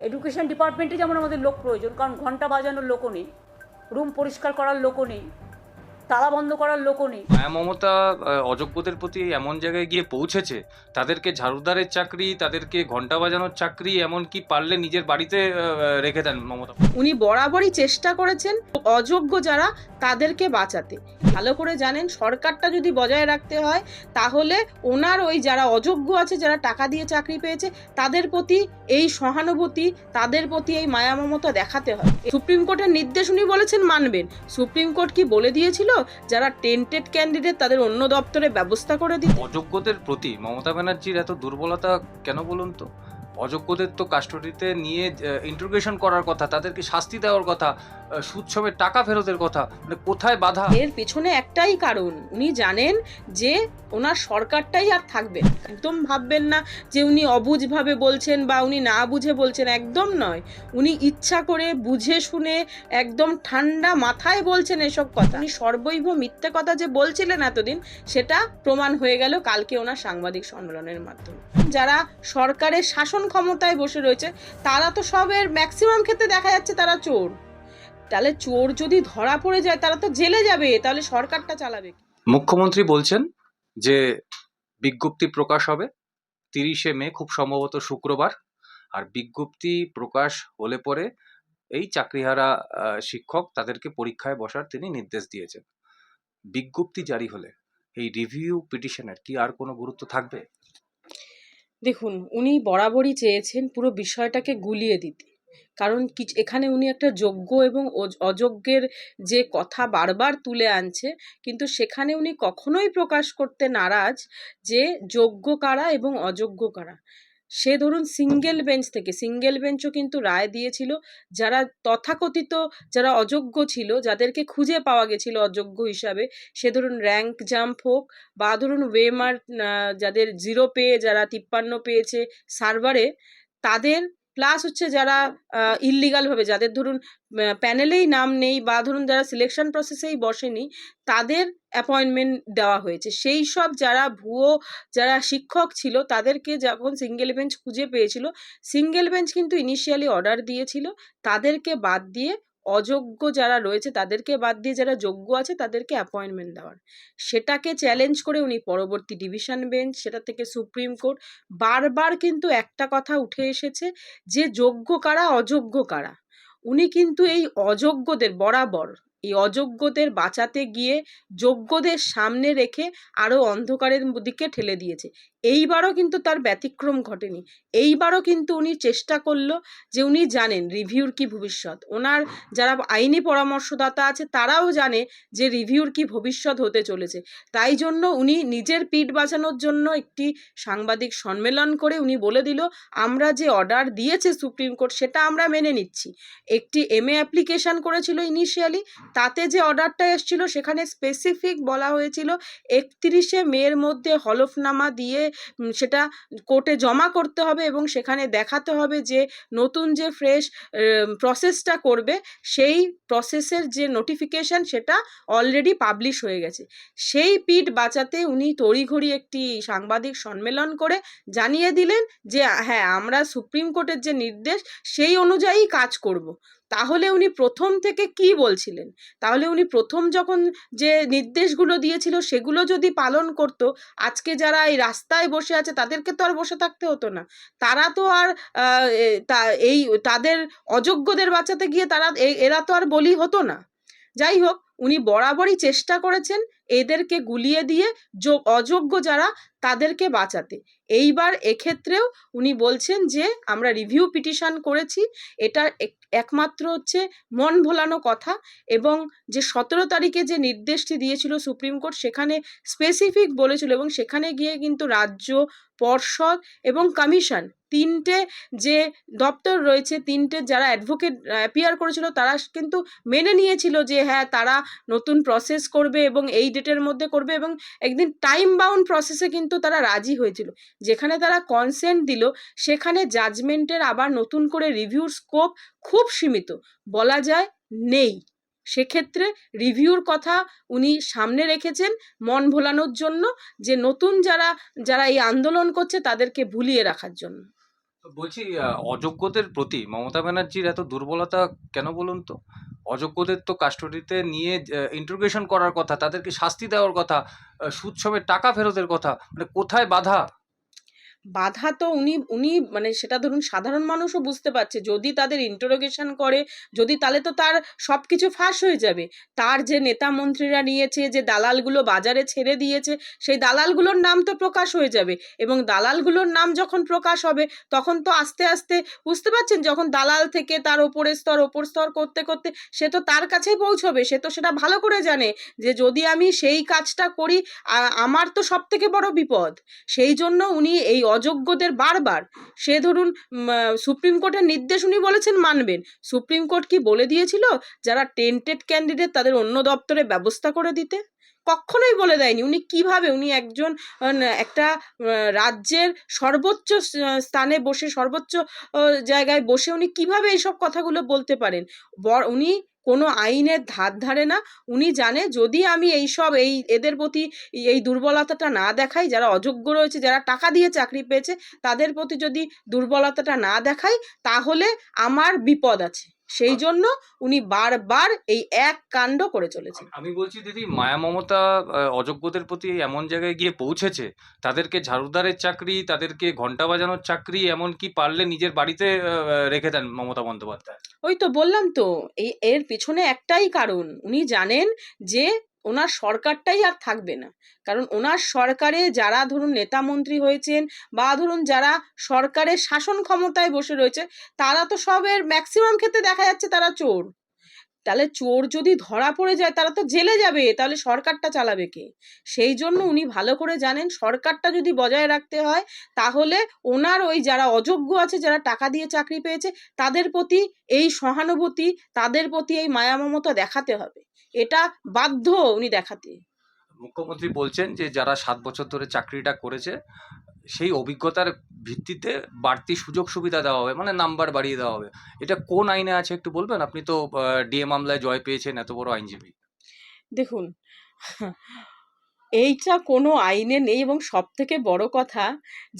Education ডিপার্টমেন্টে যেমন আমাদের লোক প্রয়োজন কারণ ঘণ্টা বাজানোর লোকও নেই রুম পরিষ্কার করার লোকও নেই তালা বন্ধ করার লোকও নেই। মায়া মমতা অযোগ্যদের প্রতি এমন জায়গায় গিয়ে পৌঁছেছে তাদেরকে ঝাড়ুদারের চাকরি তাদেরকে ঘণ্টা বাজানোর চাকরি এমনকি পারলে নিজের বাড়িতে রেখে দেন মমতা উনি বরাবরই চেষ্টা করেছেন অযোগ্য যারা তাদেরকে বাঁচাতে। ভালো করে জানেন সরকারটা যদি বজায় রাখতে হয় তাহলে ওনার ওই যারা অযোগ্য আছে যারা টাকা দিয়ে চাকরি পেয়েছে তাদের প্রতি এই সহানুভূতি তাদের প্রতি এই মায়া মমতা দেখাতে হয়। সুপ্রিম কোর্টের নির্দেশ উনি বলেছেন মানবেন। সুপ্রিম কোর্ট কি বলে দিয়েছিল? যারা টেন্টেড ক্যান্ডিডেট তাদের অন্য দপ্তরে ব্যবস্থা করে দিতে। অযোগ্যদের প্রতি মমতা ব্যানার্জির এত দুর্বলতা কেন বলুন তো? অযোগ্যদের তো কাস্টডিতে নিয়ে ইন্টারোগেশন করার কথা তাদেরকে শাস্তি দেওয়ার কথা? সুৎসবের টাকা ফেরতের কথা। মানে কোথায় বাধা? এর পেছনে একটাই কারণ, উনি জানেন যে ওনার সরকারটাই আর থাকবে একদম ভাববেন না যে উনি অবুঝভাবে বলছেন বা উনি না বুঝে বলছেন, একদম নয়। উনি ইচ্ছা করে বুঝে শুনে একদম ঠান্ডা মাথায় বলছেন এসব কথা। উনি সর্বৈব মিথ্যে কথা যে বলছিলেন এতদিন, সেটা প্রমাণ হয়ে গেল কালকে ওনার সাংবাদিক সম্মেলনের মাধ্যমে। যারা সরকারের শাসন ক্ষমতায় বসে রয়েছে, তারা তো সবের ম্যাক্সিমাম ক্ষেত্রে দেখা যাচ্ছে তারা চোর। তাহলে চোর যদি ধরা পড়ে যায় তারা তো জেলে যাবে তাহলে সরকারটা চালাবে মুখ্যমন্ত্রী বলছেন যে বিজ্ঞপ্তি প্রকাশ হবে তিরিশে মে খুব সম্ভবত শুক্রবার আর বিজ্ঞপ্তি প্রকাশ হলে পরে এই চাকরিহারা শিক্ষক তাদেরকে পরীক্ষায় বসার তিনি নির্দেশ দিয়েছেন। বিজ্ঞপ্তি জারি হলে এই রিভিউ পিটিশনের কি আর কোনো গুরুত্ব থাকবে? দেখুন উনি বরাবরই চেয়েছেন পুরো বিষয়টাকে গুলিয়ে দিতে। কারণ কিছু এখানে উনি একটা যোগ্য এবং অযোগ্যের যে কথা বারবার তুলে আনছে, কিন্তু সেখানে উনি কখনোই প্রকাশ করতে নারাজ যে যোগ্য কারা এবং অযোগ্য কারা। সে ধরুন সিঙ্গেল বেঞ্চ থেকে, সিঙ্গেল বেঞ্চও কিন্তু রায় দিয়েছিল, যারা তথাকথিত, যারা অযোগ্য ছিল, যাদেরকে খুঁজে পাওয়া গেছিল অযোগ্য হিসাবে, সে ধরুন র্যাঙ্ক জাম্প হোক বা ধরুন ওয়েমার যাদের জিরো পেয়ে, যারা তিপ্পান্ন পেয়েছে সার্ভারে, তাদের প্লাস হচ্ছে যারা ইললিগালভাবে যাদের ধরুন প্যানেলেই নাম নেই বা ধরুন যারা সিলেকশন প্রসেসেই বসেনি, তাদের অ্যাপয়েন্টমেন্ট দেওয়া হয়েছে। সেই সব যারা ভুয়ো, যারা শিক্ষক ছিল, তাদেরকে যখন সিঙ্গেল বেঞ্চ খুঁজে পেয়েছিল সিঙ্গেল বেঞ্চ কিন্তু ইনিশিয়ালি অর্ডার দিয়েছিল, তাদেরকে বাদ দিয়ে অযোগ্য যারা রয়েছে তাদেরকে বাদ দিয়ে যারা যোগ্য আছে তাদেরকে অ্যাপয়েন্টমেন্ট দেওয়ার। সেটাকে চ্যালেঞ্জ করে উনি পরবর্তী ডিভিশন বেঞ্চ সেটা থেকে সুপ্রিম কোর্ট বারবার কিন্তু একটা কথা উঠে এসেছে যে যোগ্য কারা, অযোগ্য কারা? উনি কিন্তু এই অযোগ্যদের বরাবর এই অযোগ্যদের বাঁচাতে গিয়ে যোগ্যদের সামনে রেখে আরও অন্ধকারের দিকে ঠেলে দিয়েছে। এইবারও কিন্তু তার ব্যতিক্রম ঘটেনি। এইবারও কিন্তু উনি চেষ্টা করল যে উনি জানেন রিভিউর কি ভবিষ্যৎ। ওনার যারা আইনি পরামর্শদাতা আছে, তারাও জানে যে রিভিউর কি ভবিষ্যৎ হতে চলেছে। তাই জন্য উনি নিজের পিঠ বাঁচানোর জন্য একটি সাংবাদিক সম্মেলন করে উনি বলে দিল, আমরা যে অর্ডার দিয়েছে সুপ্রিম কোর্ট, সেটা আমরা মেনে নিচ্ছি। একটি এমএ অ্যাপ্লিকেশন করেছিল ইনিশিয়ালি তাতে যে অর্ডারটা এসেছিল সেখানে স্পেসিফিক বলা হয়েছিল একত্রিশে মের মধ্যে হলফনামা দিয়ে সেটা কোর্টে জমা করতে হবে এবং সেখানে দেখাতে হবে যে নতুন যে ফ্রেশ প্রসেসটা করবে, সেই প্রসেসের যে নোটিফিকেশন সেটা অলরেডি পাবলিশ হয়ে গেছে। সেই পিঠ বাঁচাতে উনি তড়িঘড়ি একটি সাংবাদিক সম্মেলন করে জানিয়ে দিলেন যে হ্যাঁ আমরা সুপ্রিম কোর্টের যে নির্দেশ, সেই অনুযায়ী কাজ করব। তাহলে উনি প্রথম থেকে কি বলছিলেন? তাহলে উনি প্রথম যখন যে নির্দেশগুলো দিয়েছিল সেগুলো যদি পালন করত, আজকে যারা এই রাস্তায় বসে আছে তাদেরকে তো আর বসে থাকতে হতো না। তারা তো আর এই, তাদের অযোগ্যদের বাঁচাতে গিয়ে তারা এরা তো আর বলি হতো না। যাই হোক, উনি বরাবরই চেষ্টা করেছেন। এদেরকে গুলিয়ে দিয়ে অযোগ্য যারা তাদেরকে বাঁচাতে। এইবার এক্ষেত্রেও উনি বলছেন যে, আমরা রিভিউ পিটিশন করেছি, এটা এক- একমাত্র হচ্ছে মন ভোলানো কথা এবং যে সতেরো তারিখে যে নির্দেশটি দিয়েছিল সুপ্রিম কোর্ট, সেখানে স্পেসিফিক বলেছিল এবং সেখানে গিয়ে কিন্তু রাজ্য পর্ষদ এবং কমিশন তিনটে যে দপ্তর রয়েছে, তিনটে যারা অ্যাডভোকেট অ্যাপিয়ার করেছিল, তারা কিন্তু মেনে নিয়েছিল যে হ্যাঁ তারা নতুন প্রসেস করবে এবং এই ডেটের মধ্যে করবে এবং একদিন টাইম বাউন্ড প্রসেসে কিন্তু তারা রাজি হয়েছিল। যেখানে তারা কনসেন্ট দিল, সেখানে জাজমেন্টের আবার নতুন করে রিভিউর স্কোপ খুব সীমিত। বলা যায় নেই। সেক্ষেত্রে রিভিউর কথা উনি সামনে রেখেছেন মন ভোলানোর জন্য যে নতুন যারা যারা এই আন্দোলন করছে তাদেরকে ভুলিয়ে রাখার জন্য। বলছি অযোগ্যদের প্রতি মমতা ব্যানার্জির এত দুর্বলতা কেন বলুন তো? অযোগ্যদের তো কাস্টডিতে নিয়ে ইন্টারোগেশন করার কথা, তাদেরকে শাস্তি দেওয়ার কথা সুৎসবের টাকা ফেরতের কথা মানে কোথায় বাধা? বাধা তো উনি উনি মানে সেটা ধরুন সাধারণ মানুষও বুঝতে পারছে, যদি তাদের ইন্টারোগেশন করে, যদি তাহলে তো তার সব কিছু ফাঁস হয়ে যাবে। তার যে নেতা মন্ত্রীরা নিয়েছে, যে দালালগুলো বাজারে ছেড়ে দিয়েছে, সেই দালালগুলোর নাম তো প্রকাশ হয়ে যাবে এবং দালালগুলোর নাম যখন প্রকাশ হবে, তখন তো আস্তে আস্তে বুঝতে পারছেন, যখন দালাল থেকে তার ওপরের স্তর, ওপর স্তর করতে করতে সে তো তার কাছেই পৌঁছবে, সে তো সেটা ভালো করে জানে যে যদি আমি সেই কাজটা করি আমার তো সব থেকে বড় বিপদ। সেই জন্য উনি এই অযোগ্যদের বারবার? সে ধরুন সুপ্রিম কোর্টের নির্দেশ উনি বলেছেন মানবেন। সুপ্রিম কোর্ট কি বলে দিয়েছিল? যারা টেন্টেড ক্যান্ডিডেট তাদের অন্য দপ্তরে ব্যবস্থা করে দিতে। কখনোই বলে দেয়নি। উনি কীভাবে, উনি একজন একটা রাজ্যের সর্বোচ্চ স্থানে বসে, সর্বোচ্চ জায়গায় বসে উনি কীভাবে এইসব কথাগুলো বলতে পারেন? উনি কোনো আইনের ধার ধারে না। উনি জানে যদি আমি এইসব, এই এদের প্রতি এই দুর্বলতাটা না দেখাই, যারা অযোগ্য রয়েছে, যারা টাকা দিয়ে চাকরি পেয়েছে, তাদের প্রতি যদি দুর্বলতাটা না দেখাই, তাহলে আমার বিপদ আছে। সেই জন্য উনি বারবার এই এক কাণ্ড করে চলেছেন। আমি বলছি দিদি মায়া মমতা অযোগ্যদের প্রতি এমন জায়গায় গিয়ে পৌঁছেছে তাদেরকে ঝাড়ুদারের চাকরি তাদেরকে ঘণ্টা বাজানোর চাকরি এমনকি পারলে নিজের বাড়িতে রেখে দেন মমতা বন্দ্যোপাধ্যায়? ওই তো বললাম তো এই এর পিছনে একটাই কারণ। উনি জানেন যে ওনার সরকারটাই আর থাকবে না। কারণ ওনার সরকারে যারা ধরুন নেতা মন্ত্রী হয়েছেন বা ধরুন যারা সরকারের শাসন ক্ষমতায় বসে রয়েছে, তারা তো সবের ম্যাক্সিমাম ক্ষেত্রে দেখা যাচ্ছে তারা চোর। তাহলে চোর যদি ধরা পড়ে যায়, তারা তো জেলে যাবে, তাহলে সরকারটা চালাবে কে? সেই জন্য উনি ভালো করে জানেন, সরকারটা যদি বজায় রাখতে হয়, তাহলে ওনার ওই যারা অযোগ্য আছে, যারা টাকা দিয়ে চাকরি পেয়েছে, তাদের প্রতি এই সহানুভূতি, তাদের প্রতি এই মায়া মমতা দেখাতে হবে। এটা বাধ্য উনি দেখাতে। মুখ্যমন্ত্রী বলছেন যে, যারা সাত বছর ধরে চাকরিটা করেছে সেই অভিজ্ঞতার ভিত্তিতে বাড়তি সুযোগ সুবিধা দেওয়া হবে মানে নাম্বার বাড়িয়ে দেওয়া হবে। এটা কোন আইনে আছে একটু বলবেন? আপনি তো ডিএ মামলায় জয় পেয়েছেন, এত বড় আইনজীবী। দেখুন, এইটা কোনো আইনে নেই এবং সব থেকে বড় কথা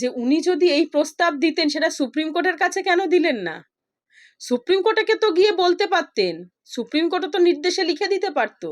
যে উনি যদি এই প্রস্তাব দিতেন, সেটা সুপ্রিম কোর্টের কাছে কেন দিলেন না? সুপ্রিম কোর্টকে তো গিয়ে বলতে পারতেন? সুপ্রিম কোর্টও তো নির্দেশে লিখে দিতে পারতো।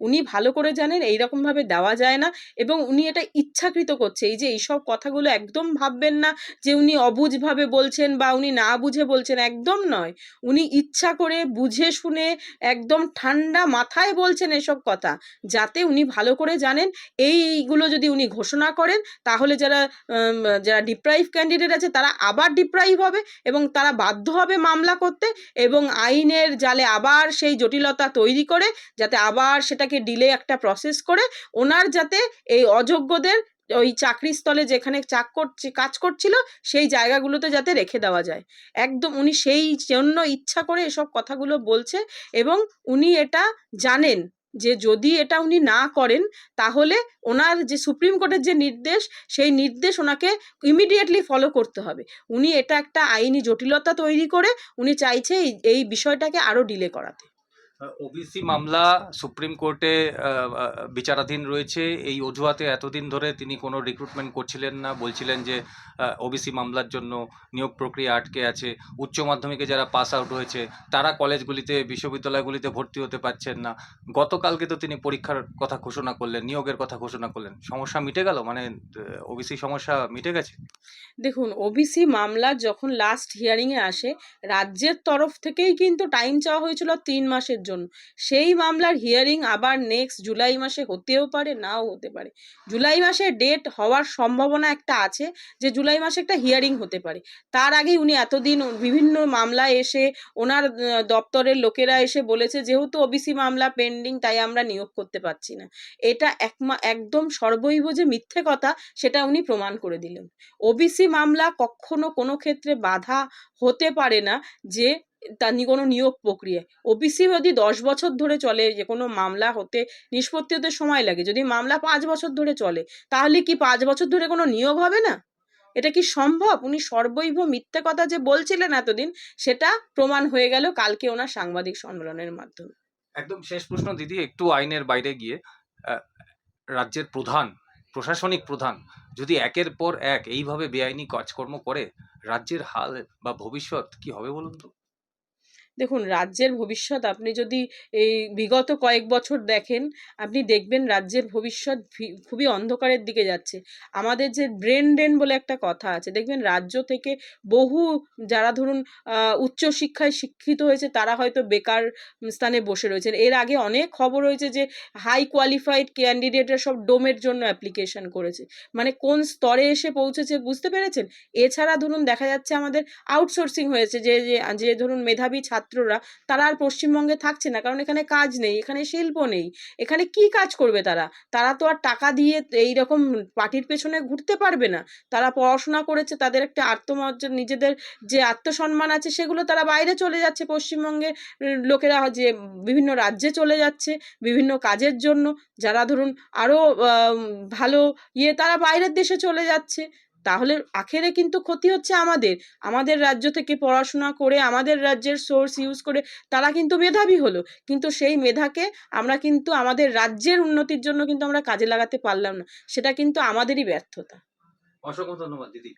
উনি ভালো করে জানেন, এইরকম ভাবে দেওয়া যায় না এবং উনি এটা ইচ্ছাকৃত করছে। এই যে এইসব কথাগুলো একদম ভাববেন না যে উনি অবুঝভাবে বলছেন বা উনি না বুঝে বলছেন, একদম নয়। উনি ইচ্ছা করে বুঝে শুনে একদম ঠান্ডা মাথায় বলছেন এসব কথা, যাতে উনি ভালো করে জানেন। এইগুলো যদি উনি ঘোষণা করেন, তাহলে যারা যারা ডিপ্রাইভ ক্যান্ডিডেট আছে, তারা আবার ডিপ্রাইভ হবে এবং তারা বাধ্য হবে মামলা করতে এবং আইনের জালে আবার সেই জটিলতা তৈরি করে যাতে আবার সেটাকে ডিলে একটা প্রসেস করে ওনার যাতে এই অযোগ্যদের ওই চাকরি স্থলে যেখানে চাক করছে, কাজ করছিল সেই জায়গাগুলোতে যাতে রেখে দেওয়া যায়। একদম উনি সেই জন্য ইচ্ছা করে এসব কথাগুলো বলছে এবং উনি এটা জানেন। যে যদি এটা উনি না করেন, তাহলে ওনার যে সুপ্রিম কোর্টের যে নির্দেশ, সেই নির্দেশ ওনাকে ইমিডিয়েটলি ফলো করতে হবে। উনি এটা একটা আইনি জটিলতা তৈরি করে উনি চাইছে এই বিষয়টাকে আরও ডিলে করাতে। ওবিসি মামলা সুপ্রিম কোর্টে বিচারাধীন রয়েছে। এই অজুহাতে এতদিন ধরে তিনি কোনো রিক্রুটমেন্ট করছিলেন না, বলছিলেন যে ওবিসি মামলার জন্য নিয়োগ প্রক্রিয়া আটকে আছে। উচ্চ মাধ্যমিকে যারা পাস আউট হয়েছে, তারা কলেজগুলিতে, বিশ্ববিদ্যালয়গুলিতে ভর্তি হতে পারছেন না। গতকালকে তো তিনি পরীক্ষার কথা ঘোষণা করলেন, নিয়োগের কথা ঘোষণা করলেন। সমস্যা মিটে গেল? মানে ওবিসি সমস্যা মিটে গেছে? দেখুন ওবিসি মামলা যখন লাস্ট হিয়ারিংয়ে আসে, রাজ্যের তরফ থেকেই কিন্তু টাইম চাওয়া হয়েছিল তিন মাসের জন্য। সেই মামলার হিয়ারিং আবার নেক্সট জুলাই মাসে হতেও পারে, নাও হতে পারে। জুলাই মাসে ডেট হওয়ার সম্ভাবনা একটা আছে যে জুলাই মাসে একটা হিয়ারিং হতে পারে। তার আগেই উনি এতদিন বিভিন্ন মামলায় এসে ওনার দপ্তরের লোকেরা এসে বলেছে, যেহেতু ওবিসি মামলা পেন্ডিং তাই আমরা নিয়োগ করতে পারছি না। এটা একমা, একদম সর্বৈব যে মিথ্যে কথা, সেটা উনি প্রমাণ করে দিলেন। ওবিসি মামলা কখনো কোনো ক্ষেত্রে বাধা হতে পারে না যে তার নি- কোনো নিয়োগ প্রক্রিয়ায়। ওবিসি যদি দশ বছর ধরে চলে, যে কোনো মামলা হতে নিষ্পত্তি হতে সময় লাগে, যদি মামলা পাঁচ বছর ধরে চলে, তাহলে কি পাঁচ বছর ধরে কোনো নিয়োগ হবে না? এটা কি সম্ভব? উনি সর্বৈব মিথ্যে কথা যে বলছিলেন এতদিন, সেটা প্রমাণ হয়ে গেল কালকে ওনার সাংবাদিক সম্মেলনের মাধ্যমে। একদম শেষ প্রশ্ন, দিদি, একটু আইনের বাইরে গিয়ে রাজ্যের প্রধান, প্রশাসনিক প্রধান, যদি একের পর এক এইভাবে বেআইনি কাজকর্ম করে, রাজ্যের হাল বা ভবিষ্যৎ কি হবে বলুন তো? দেখুন, রাজ্যের ভবিষ্যৎ আপনি যদি এই বিগত কয়েক বছর দেখেন, আপনি দেখবেন রাজ্যের ভবিষ্যৎ খুবই অন্ধকারের দিকে যাচ্ছে। আমাদের যে ব্রেন ড্রেন বলে একটা কথা আছে, দেখবেন রাজ্য থেকে বহু, যারা ধরুন উচ্চশিক্ষায় শিক্ষিত হয়েছে, তারা হয়তো বেকার স্থানে বসে রয়েছেন। এর আগে অনেক খবর হয়েছে যে হাই কোয়ালিফাইড ক্যান্ডিডেটরা সব ডোমের জন্য অ্যাপ্লিকেশন করেছে। মানে কোন স্তরে এসে পৌঁছেছে বুঝতে পেরেছেন? এছাড়া ধরুন, দেখা যাচ্ছে আমাদের আউটসোর্সিং হয়েছে, যে, যে- ধরুন, মেধাবী ছাত্ররা, তারা আর পশ্চিমবঙ্গে থাকছে না। কারণ এখানে কাজ নেই, এখানে শিল্প নেই। এখানে কি কাজ করবে তারা? তারা তো আর টাকা দিয়ে এই রকম পার্টির পেছনে ঘুরতে পারবে না। তারা পড়াশোনা করেছে, তাদের একটা আত্মমর্যাদা নিজেদের যে আত্মসম্মান আছে, সেগুলো তারা বাইরে চলে যাচ্ছে পশ্চিমবঙ্গের লোকেরা যে বিভিন্ন রাজ্যে চলে যাচ্ছে, বিভিন্ন কাজের জন্য। যারা ধরুন আরও ভালো ইয়ে তারা বাইরের দেশে চলে যাচ্ছে। তাহলে আখেরে কিন্তু ক্ষতি হচ্ছে আমাদের। আমাদের রাজ্য থেকে পড়াশোনা করে, আমাদের রাজ্যের সোর্স ইউজ করে তারা কিন্তু মেধাবী হলো। কিন্তু সেই মেধাকে আমরা কিন্তু আমাদের রাজ্যের উন্নতির জন্য কিন্তু আমরা কাজে লাগাতে পারলাম না। সেটা কিন্তু আমাদেরই ব্যর্থতা। অসংখ্য ধন্যবাদ, দিদি।